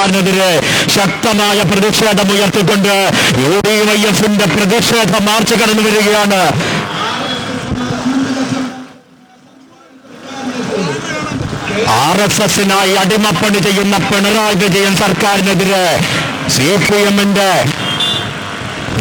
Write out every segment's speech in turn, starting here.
സർക്കാരിനെതിരെ ശക്തമായ പ്രതിഷേധം ഉയർത്തിക്കൊണ്ട് യു ഡി വൈ എഫിന്റെ പ്രതിഷേധ മാർച്ച് കടന്നു വരികയാണ്. ആർ എസ് എസിനായി അടിമപ്പണി ചെയ്യുന്ന പിണറായി വിജയൻ സർക്കാരിനെതിരെ സി പി എമ്മിന്റെ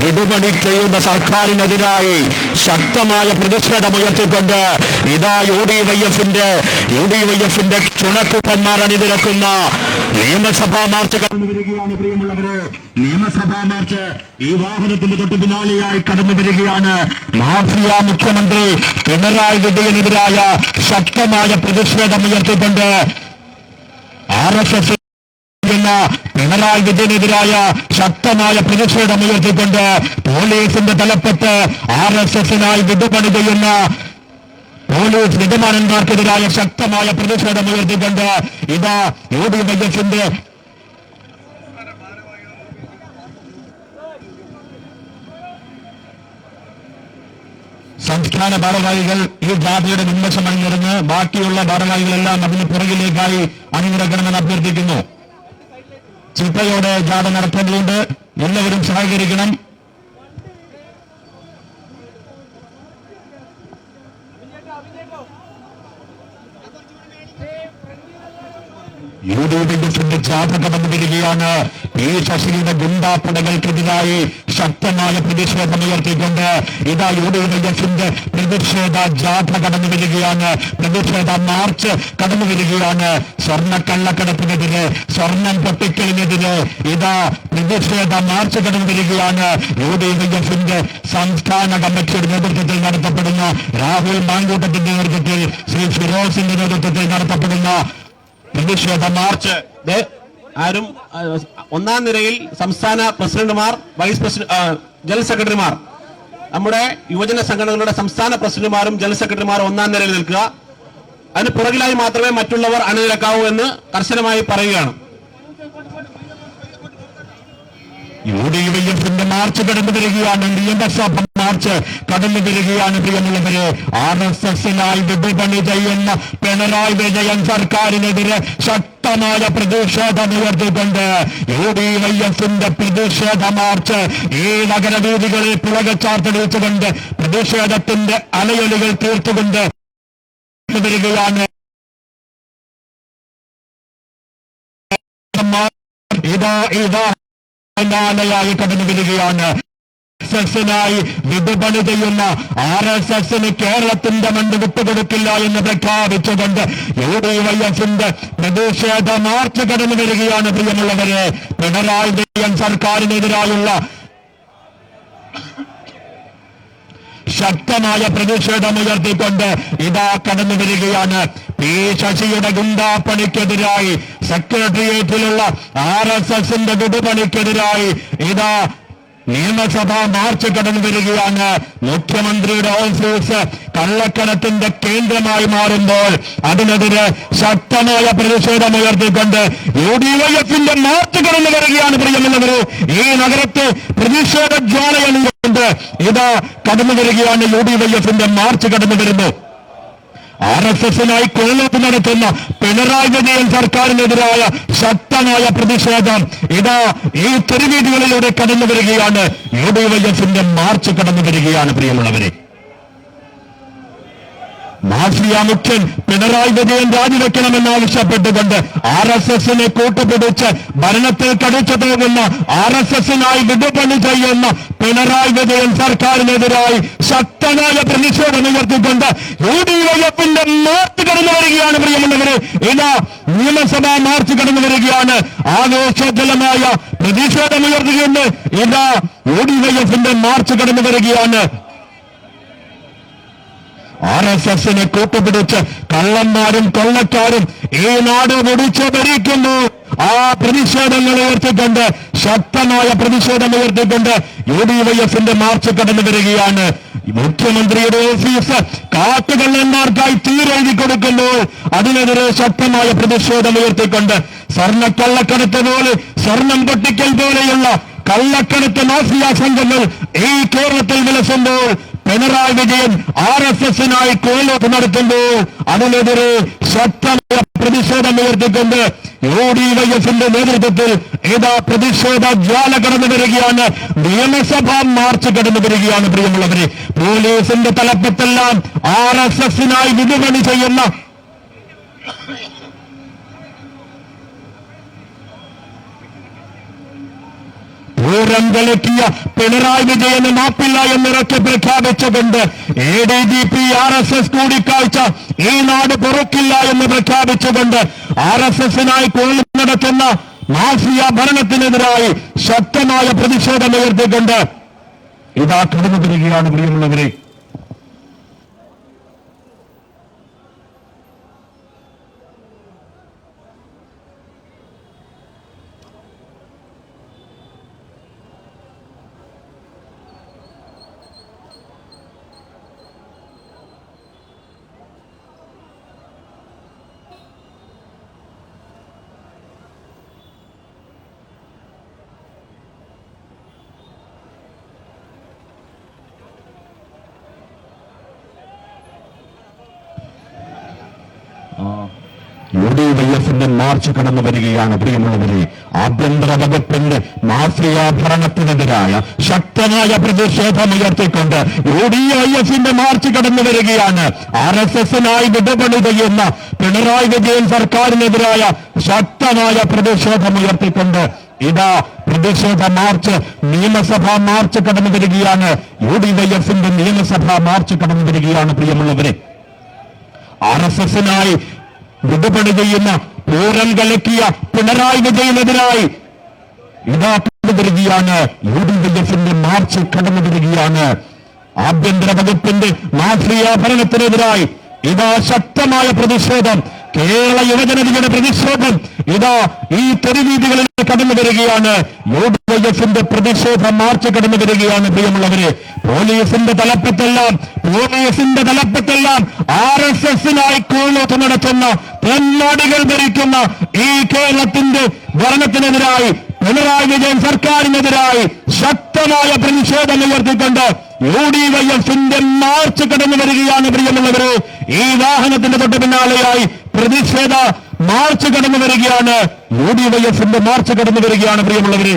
വിടുപണി ചെയ്യുന്ന സർക്കാരിനെതിരായി ശക്തമായ പ്രതിഷേധമുയർത്തിക്കൊണ്ട് ഇതാ യു ഡി വൈ എഫിന്റെ യു ഡി വൈ എഫിന്റെ ചുണക്കുപ്പന്മാർ അണിനിരക്കുന്ന നിയമസഭാ മാർച്ച് കടന്നു വരികയാണ് പ്രിയമുള്ളവരെ. നിയമസഭാ മാർച്ച് ഈ വാഹനത്തിന്റെ തൊട്ടു പിന്നാലെയായി കടന്നു വരികയാണ്. മാഫിയ മുഖ്യമന്ത്രി പിണറായി വിജയനെതിരായ ശക്തമായ പ്രതിഷേധമുയർത്തിക്കൊണ്ട് ആർ എസ് എസ് എന്ന പിണറായി വിജയനെതിരായ ശക്തമായ പ്രതിഷേധം ഉയർത്തിക്കൊണ്ട് പോലീസിന്റെ തലപ്പത്ത് ആർ എസ് എസിനായി വിടുപണി ചെയ്യുന്ന പോലീസ് യജമാനന്മാർക്കെതിരായ ശക്തമായ പ്രതിഷേധം ഉയർത്തിക്കൊണ്ട് ഇതാ യു ഡി വൈ എസിന്റെ സംസ്ഥാന ഭാരവാഹികൾ ഈ ജാഥയുടെ മുൻവശം അണിനിറങ്ങ് ബാക്കിയുള്ള ഭാരവാഹികളെല്ലാം അതിന് പുറകിലേക്കായി അണിനിരക്കണമെന്ന് അഭ്യർത്ഥിക്കുന്നു. ചിട്ടയോടെ ജാഥ നടത്തേണ്ടതുണ്ട്. എല്ലാവരും സഹകരിക്കണം. യു ഡി എഫിന്റെ ജാഥ കടന്നു വരികയാണ്. ഈ ശശിയുടെ ഗുണ്ടാപ്പടകൾക്കെതിരായി ശക്തമായ പ്രതിഷേധം ഉയർത്തിക്കൊണ്ട് ഇതാ യു ഡി എഫിന്റെ പ്രതിഷേധ ജാഥ കടന്നു വരികയാണ്. പ്രതിഷേധ മാർച്ച് കടന്നു വരികയാണ്. സ്വർണ കള്ളക്കടത്തിനെതിരെ സ്വർണം പൊട്ടിക്കലിനെതിരെ ഇതാ പ്രതിഷേധ മാർച്ച് കടന്നു വരികയാണ്. യു ഡി എഫിന്റെ സംസ്ഥാന കമ്മിറ്റിയുടെ നേതൃത്വത്തിൽ നടത്തപ്പെടുന്ന രാഹുൽ മാങ്കൂട്ടത്തിന്റെ നേതൃത്വത്തിൽ ശ്രീ ഫിറോസിന്റെ നേതൃത്വത്തിൽ നടത്തപ്പെടുന്ന പ്രതിഷേധ മാർച്ച്. ആരും ഒന്നാം നിരയിൽ സംസ്ഥാന പ്രസിഡന്റുമാർ വൈസ് പ്രസിഡന്റ് ജനറൽ സെക്രട്ടറിമാർ. നമ്മുടെ യുവജന സംഘടനകളുടെ സംസ്ഥാന പ്രസിഡന്റുമാരും ജനറൽ സെക്രട്ടറിമാരും ഒന്നാം നിരയിൽ നിൽക്കുക. അതിന് പുറകിലായി മാത്രമേ മറ്റുള്ളവർ അണിനിരക്കാവൂ എന്ന് കർശനമായി പറയുകയാണ്. യു ഡി എഫിന്റെ മാർച്ച് കടന്നു വരികയാണ്. നിയമസഭ മാർച്ച് കടന്നു വരികയാണ് പ്രിയമുള്ളവര്. ആർ എസ് എസിനായി വിപണി ചെയ്യുന്ന പിണറായി വിജയൻ സർക്കാരിനെതിരെ ശക്തമായ പ്രതിഷേധമുയർത്തിക്കൊണ്ട് യു ഡി വൈ എഫിന്റെ പ്രതിഷേധ മാർച്ച് ഈ നഗരവീതികളിൽ പുളകച്ചാർത്തെടുത്തുകൊണ്ട് പ്രതിഷേധത്തിന്റെ അലയൊലികൾ തീർത്തുകൊണ്ട് വരികയാണ്. ഇതാ ഇതാ. പിന്നാലെയായി കടന്നു വരികയാണ് എസിനായി വിടുപണി ചെയ്യുന്ന ആർ എസ് എസിന് കേരളത്തിന്റെ മണ്ണ് വിട്ടുകൊടുക്കില്ല എന്ന് പ്രഖ്യാപിച്ചുകൊണ്ട് യു ഡി വൈ എഫിന്റെ പ്രതിഷേധ മാർച്ച് കടന്നു വരികയാണ് പ്രിയമുള്ളവരെ. പിണറായി വിജയൻ സർക്കാരിനെതിരായുള്ള ശക്തമായ പ്രതിഷേധമുയർത്തിക്കൊണ്ട് ഇതാ കടന്നു വരികയാണ്. പി ശശിയുടെ ഗുണ്ടാപ്പണിക്കെതിരായി സെക്രട്ടേറിയറ്റിലുള്ള ആർ എസ് എസിന്റെ വിടുപണിക്കെതിരായി ഇതാ നിയമസഭാ മാർച്ച് കടന്നു വരികയാണ്. മുഖ്യമന്ത്രിയുടെ ഓഫീസ് കള്ളക്കടത്തിന്റെ കേന്ദ്രമായി മാറുമ്പോൾ അതിനെതിരെ ശക്തമായ പ്രതിഷേധമുയർത്തിക്കൊണ്ട് യു ഡി വൈ എഫിന്റെ മാർച്ച് കടന്നു വരികയാണ് പ്രിയമുള്ളവര്. ഈ നഗരത്തെ പ്രതിഷേധ ജ്വാലയുണ്ട് ഇതാ കടന്നു വരികയാണ് യു ഡി വൈ എഫിന്റെ മാർച്ച് കടന്നു വരുന്നു. ആർ എസ് എസിനായി കൊള്ളത്ത് നടത്തുന്ന പിണറായി വിജയൻ സർക്കാരിനെതിരായ ശക്തമായ പ്രതിഷേധം ഇതാ ഈ തെരുവീടുകളിലൂടെ കടന്നു വരികയാണ് യു ഡി വൈ എഫിന്റെ മാർച്ച് കടന്നു വരികയാണ് പ്രിയമുള്ളവരെ. മാഫിയ മുഖ്യൻ പിണറായി വിജയൻ രാജിവെക്കണമെന്നാവശ്യപ്പെട്ടുകൊണ്ട് ആർ എസ് എസിനെ കൂട്ടുപിടിച്ച് ഭരണത്തിൽ കടിച്ചു പോകുന്ന ആർ എസ് എസിനായി വിടുപണി ചെയ്യുന്ന പിണറായി വിജയൻ സർക്കാരിനെതിരായി ശക്തമായ പ്രതിഷേധം ഉയർത്തിക്കൊണ്ട് യു ഡി എഫിന്റെ മാർച്ച് കടന്നു വരികയാണ് പ്രിയമുള്ളവരെ. ഇതാ നിയമസഭാ മാർച്ച് കടന്നു വരികയാണ്. ആഘോഷജലമായ പ്രതിഷേധം ഉയർത്തുകയുണ്ട് ഇതാ യു ഡി എഫിന്റെ മാർച്ച് കടന്നു വരികയാണ് ആർ എസ് എസിനെ കൂട്ടുപിടിച്ച് കള്ളന്മാരും കൊള്ളക്കാരും ഈ നാട് മുടിച്ചു ഭരിക്കുന്നു ആ പ്രതിഷേധങ്ങൾ ഉയർത്തിക്കൊണ്ട് ശക്തമായ പ്രതിഷേധം ഉയർത്തിക്കൊണ്ട് യു ഡി വൈ എഫിന്റെ മാർച്ച് കടന്നു വരികയാണ്. മുഖ്യമന്ത്രിയുടെ ഓഫീസ് കാട്ടുകള്ളന്മാർക്കായി തീരെഴുതി കൊടുക്കുന്നു. അതിനെതിരെ ശക്തമായ പ്രതിഷേധം ഉയർത്തിക്കൊണ്ട് സ്വർണക്കള്ളക്കടത്ത് പോലെ സ്വർണം പൊട്ടിക്കൽ പോലെയുള്ള കള്ളക്കടത്ത് മാഫിയ സംഘങ്ങൾ ഈ കേരളത്തിൽ വിലസുമ്പോൾ പിണറായി വിജയൻ ആർ എസ് എസിനായി കോലോട്ട് നടത്തുമ്പോൾ അതിനെതിരെ ശക്തമായ പ്രതിഷേധം ഉയർത്തിക്കൊണ്ട് യു ഡി വൈ എഫിന്റെ നേതൃത്വത്തിൽ ഏതാ പ്രതിഷേധ ജ്വാല കടന്നു വരികയാണ്. നിയമസഭാ മാർച്ച് കടന്നു വരികയാണ് പ്രിയമുള്ളവരെ. പോലീസിന്റെ തലപ്പത്തെല്ലാം ആർ എസ് എസിനായി വിപണി ചെയ്യുന്ന പൂരം കലക്കിയ പിണറായി വിജയന് മാപ്പില്ല എന്നിറക്കി പ്രഖ്യാപിച്ചുകൊണ്ട് A D G P R S S കൂടിക്കാഴ്ച ഈ നാട് പൊറുക്കില്ല എന്ന് പ്രഖ്യാപിച്ചുകൊണ്ട് ആർ എസ് എസിനായി കോളി നടത്തുന്ന മാഫിയ ഭരണത്തിനെതിരായി ശക്തമായ പ്രതിഷേധം ഉയർത്തിക്കൊണ്ട് ഇതാ കടന്നു വരികയാണ് പ്രിയമുള്ളവരെ. യു ഡി വൈ എഫിന്റെ മാർച്ച് കടന്നു വരികയാണ് പ്രിയമുള്ളവരെ. ആഭ്യന്തര വകുപ്പിന്റെ മാഫിയ ഭരണത്തിനെതിരായ ശക്തമായ പ്രതിഷേധം ഉയർത്തിക്കൊണ്ട് യു ഡി ഐ എഫിന്റെ മാർച്ച് കടന്നു വരികയാണ്. ആർ എസ് എസിനായി വിടുപണി ചെയ്യുന്ന പിണറായി വിജയൻ സർക്കാരിനെതിരായ ശക്തമായ പ്രതിഷേധം ഉയർത്തിക്കൊണ്ട് ഇതാ പ്രതിഷേധ മാർച്ച് നിയമസഭാ മാർച്ച് കടന്നു വരികയാണ്. യു ഡി വൈ എഫിന്റെ നിയമസഭാ മാർച്ച് കടന്നു വരികയാണ് പ്രിയമുള്ളവരെ. ആർ എസ് എസിനായി വിടുപണി ചെയ്യുന്ന പൂരം കലക്കിയ പിണറായി വിജയനെതിരായി ഇതാ കടന്നു യു ഡി ഡി എഫിന്റെ മാർച്ച് കടന്നു വരികയാണ് ആഭ്യന്തര വകുപ്പിന്റെ മാഫിയ ഭരണത്തിനെതിരായി ഇതാ ശക്തമായ പ്രതിഷേധം. കേരള യുവജനതയുടെ പ്രതിഷേധം. ഇതാ ഈ തെരുവീതികളിൽ കടന്നു വരികയാണ്. യു ഡി എഫിന്റെ പ്രതിഷേധ മാർച്ച് കടന്നു വരികയാണ് പ്രിയമുള്ളവരെ. പോലീസിന്റെ തലപ്പത്തെല്ലാം പോലീസിന്റെ തലപ്പത്തെല്ലാം ആർ എസ് എസിനായി കൂളോത്ത് നടത്തുന്ന തെന്നാടികൾ ഭരിക്കുന്ന ഈ കേരളത്തിന്റെ ഭരണത്തിനെതിരായി പിണറായി വിജയൻ സർക്കാരിനെതിരായി ശക്തമായ പ്രതിഷേധം ഉയർത്തിക്കൊണ്ട് യു ഡി വൈ എഫിന്റെ മാർച്ച് കടന്നു വരികയാണ് പ്രിയമുള്ളവര്. ഈ വാഹനത്തിന്റെ തൊട്ട് പിന്നാലെയായി പ്രതിഷേധ മാർച്ച് കടന്നു വരികയാണ്. യു ഡി വൈ എഫിന്റെ മാർച്ച് കടന്നു വരികയാണ് പ്രിയമുള്ളവരെ.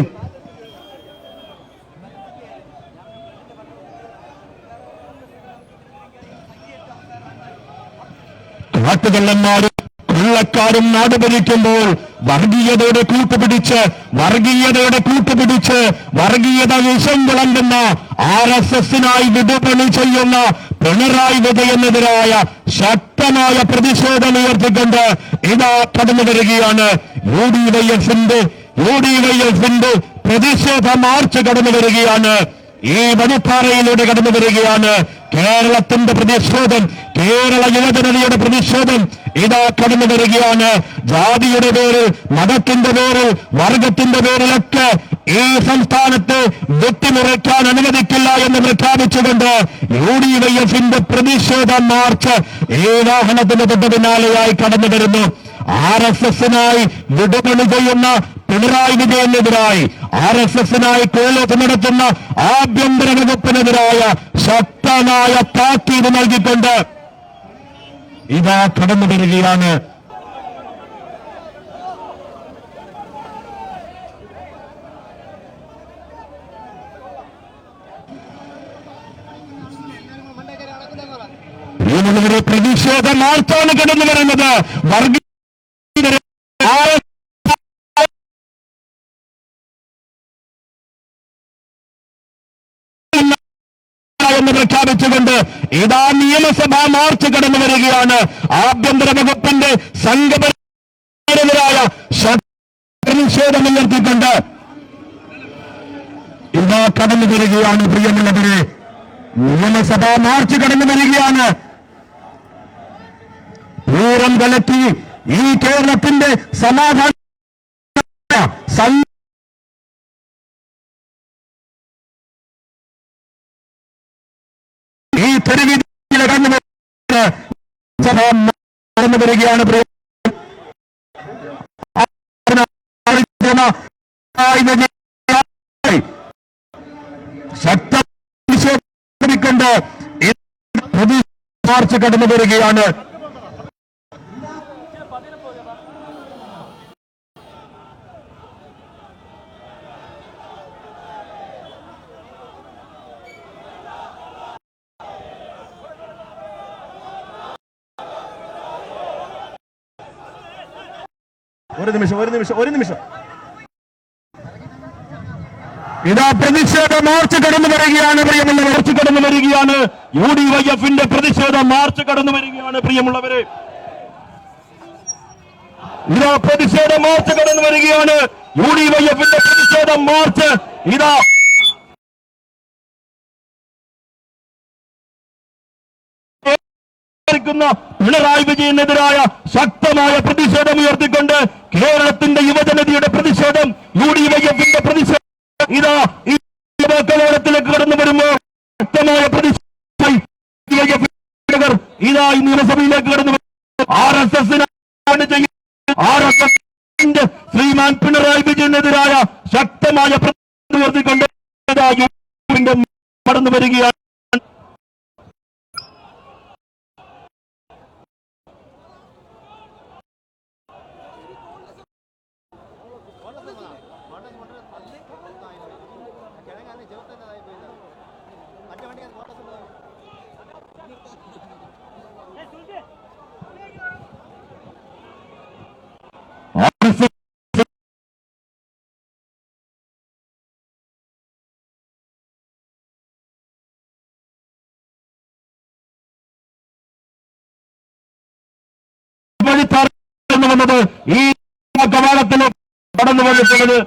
കാട്ടുകള്ളന്മാരും കൊള്ളക്കാരും നാട് ഭരിക്കുമ്പോൾ വർഗീയതയുടെ കൂട്ടുപിടിച്ച് വർഗീയതയുടെ കൂട്ടുപിടിച്ച് വർഗീയത വിഷം വിളമ്പുന്ന ആർ എസ് എസിനായി വിടുപണി ചെയ്യുന്ന പിണറായി വിജയനെതിരായ ശക്തമായ പ്രതിഷേധം ഉയർത്തിക്കൊണ്ട് ഇതാ കടന്നു വരികയാണ് യു ഡി വൈ എഫിന്റെ യു ഡി വൈ എഫിന്റെ പ്രതിഷേധ മാർച്ച് കടന്നു വരികയാണ്. ഈ വഴിപ്പാറയിലൂടെ കടന്നു വരികയാണ് കേരളത്തിന്റെ പ്രതിഷേധം കേരള യുവജനതയുടെ പ്രതിഷേധം. ഇതാ കടന്നു വരികയാണ്. ജാതിയുടെ പേരിൽ മതത്തിന്റെ പേരിൽ വർഗത്തിന്റെ പേരിലൊക്കെ ഈ സംസ്ഥാനത്ത് വെട്ടിമുറയ്ക്കാൻ അനുവദിക്കില്ല എന്ന് പ്രഖ്യാപിച്ചുകൊണ്ട് യു ഡി വൈ എഫിന്റെ പ്രതിഷേധ മാർച്ച് ഈ വാഹനത്തിന്റെ തൊട്ട് പിന്നാലെയായി കടന്നു വരുന്നു. ആർ എസ് എസിനായി വിടുപണി ചെയ്യുന്ന പിണറായി വിജയനെതിരായി ആർ എസ് എസിനായി കോളേജ് നടത്തുന്ന ആഭ്യന്തര വകുപ്പിനെതിരായ ശക്തമായ താക്കീത് നൽകിക്കൊണ്ട് ഇതാ കടന്നു വരികയാണ് പ്രിയമുള്ളവരെ പ്രതിഷേധ മാർച്ചാണ് കടന്നു വരുന്നത് പ്രഖ്യാപിച്ചുകൊണ്ട് ഇതാ നിയമസഭാ മാർച്ച് കടന്നു വരികയാണ്. ആഭ്യന്തര വകുപ്പിന്റെ സംഘപരിവാരനെതിരായ പ്രതിഷേധം ഉയർത്തിക്കൊണ്ട് ഇതാ കടന്നു വരികയാണ് പ്രിയമുള്ളവരെ. നിയമസഭാ മാർച്ച് കടന്നു വരികയാണ്. പൂരം കലക്കി ഈ കേരളത്തിന്റെ സമാധാന ഈ തെരുവിൽ കടന്നു സഭ നടന്നു വരികയാണ് ശക്തം ഈ മാർച്ച് കടന്നു വരികയാണ്. ഒരു നിമിഷം ഒരു നിമിഷം ഒരു നിമിഷം. ഇതാ പ്രതിഷേധ മാർച്ച് കടന്നു വരികയാണ് പ്രിയമുള്ള മാർച്ച് കടന്നു വരികയാണ്. യു ഡി വൈ എഫിന്റെ പ്രതിഷേധ മാർച്ച് കടന്നു വരികയാണ് പ്രിയമുള്ളവരെ. ഇതാ പ്രതിഷേധ മാർച്ച് കടന്നു വരികയാണ് യു ഡി വൈ എഫിന്റെ പ്രതിഷേധ മാർച്ച്. ഇതാ പിണറായി വിജയനെതിരായ ശക്തമായ പ്രതിഷേധം ഉയർത്തിക്കൊണ്ട് കേരളത്തിന്റെ യുവജനതയുടെ പ്രതിഷേധം യു ഡി വൈ എഫിന്റെ പ്രതിഷേധം. ഇതാ ഈ കലോളത്തിലേക്ക് കടന്നു വരുമ്പോൾ ശക്തമായ പ്രതിഷേധം. ഇതാ ഈ നിയമസഭയിലേക്ക് കടന്നു ആർ എസ് എസിന് ആർ എസ് എസിന്റെ ശ്രീമാൻ പിണറായി വിജയനെതിരായ ശക്തമായ പ്രതിഷേധം ഉയർത്തിക്കൊണ്ട് ഇതാ യു ഡി എഫിന്റെ കടന്നു വരികയാണ് ആർ എസ് എസ് വന്നത് ഈ കവാടത്തിൽ കടന്നു വന്നിട്ടുള്ളത്